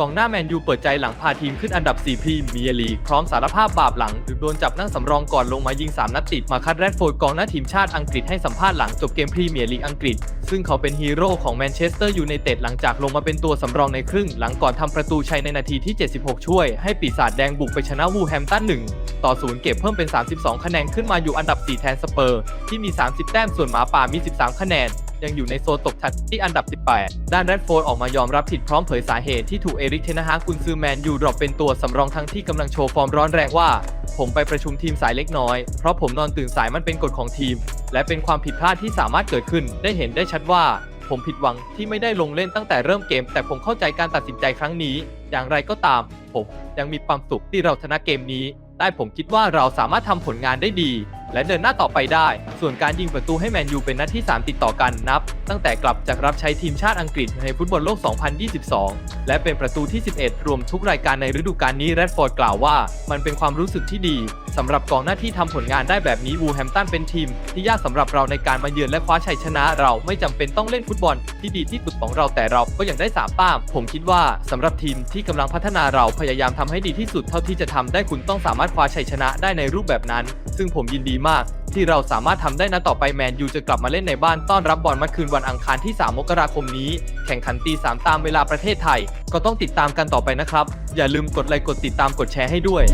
กองหน้าแมนยูเปิดใจหลังพาทีมขึ้นอันดับ 4 พรีเมียร์ลีกพร้อมสารภาพบาปหลังถูกโดนจับนั่งสำรองก่อนลงมายิง 3 นัดติดมาคัดแรดโฟร์ดกองหน้าทีมชาติอังกฤษให้สัมภาษณ์หลังจบเกมพรีเมียร์ลีกอังกฤษ ซึ่งเขาเป็นฮีโร่ของแมนเชสเตอร์ยูไนเต็ดหลังจากลงมาเป็นตัวสำรองในครึ่ง หลังก่อนทำประตูชัยในนาทีที่ 76 ช่วย ให้ปีศาจแดงบุกไปชนะวูลแฮมตัน1ต่อ0เก็บเพิ่มเป็น 32 คะแนนขึ้นมาอยู่อันดับ 4 แทนสเปอร์ ที่มี 30 แต้มส่วนหมาป่ามี 13 คะแนน ยังอยู่ในโซนตกชั้นที่อันดับ 18 ด้านแรดโฟร์ดออกมายอมรับผิดพร้อมเผยสาเหตุที่ถูกเอริกเทนฮากกุนซือแมนยูดรอปเป็นตัวสำรองทั้งที่กำลังโชว์ฟอร์มร้อนแรงว่า ผมไปประชุมทีมสายเล็กน้อย เพราะผมนอนตื่นสายมันเป็นกฎของทีม และเป็นความผิดพลาดที่สามารถเกิดขึ้น ได้เห็นได้ชัดว่าผมผิดหวังที่ไม่ได้ลงเล่นตั้งแต่เริ่มเกม แต่ผมเข้าใจการตัดสินใจครั้งนี้ อย่างไรก็ตาม ผมยังมีความสุขที่เราชนะเกมนี้ ได้ผมคิดว่าเราสามารถทำผลงานได้ดี และเดินหน้าต่อไปได้ ส่วนการยิงประตูให้แมนยูเป็นนัดที่ 3 ติดต่อกันนับ ตั้งแต่กลับจากรับใช้ทีมชาติอังกฤษในฟุตบอลโลก 2022 และเป็นประตูที่ 11 รวมทุกรายการในฤดูกาลนี้แรดฟอร์ดกล่าวว่า มันเป็นความรู้สึกที่ดี สำหรับกองหน้าที่ทำผลงานได้แบบนี้วูแฮมตันเป็นทีม ที่ยากสำหรับเราในการมาเยือนและคว้าชัยชนะ เราไม่จำเป็นต้องเล่นฟุตบอลที่ดีที่สุดของเราแต่เราก็ยังได้สามแต้มผมคิดว่าสำหรับทีมที่กำลังพัฒนาเราพยายามทำให้ดีที่สุดเท่าที่จะทำได้คุณต้องสามารถคว้าชัยชนะได้ในรูปแบบนั้น ซึ่งผมยินดีมากที่เราสามารถทำได้นะต่อไปแมนยูจะกลับมาเล่นในบ้านต้อนรับบอลมัดคืนวันอังคารที่ 3 มกราคมนี้ แข่งขันตี3ตามเวลาประเทศไทย ก็ต้องติดตามกันต่อไปนะครับ อย่าลืมกดไลค์กดติดตามกดแชร์ให้ด้วย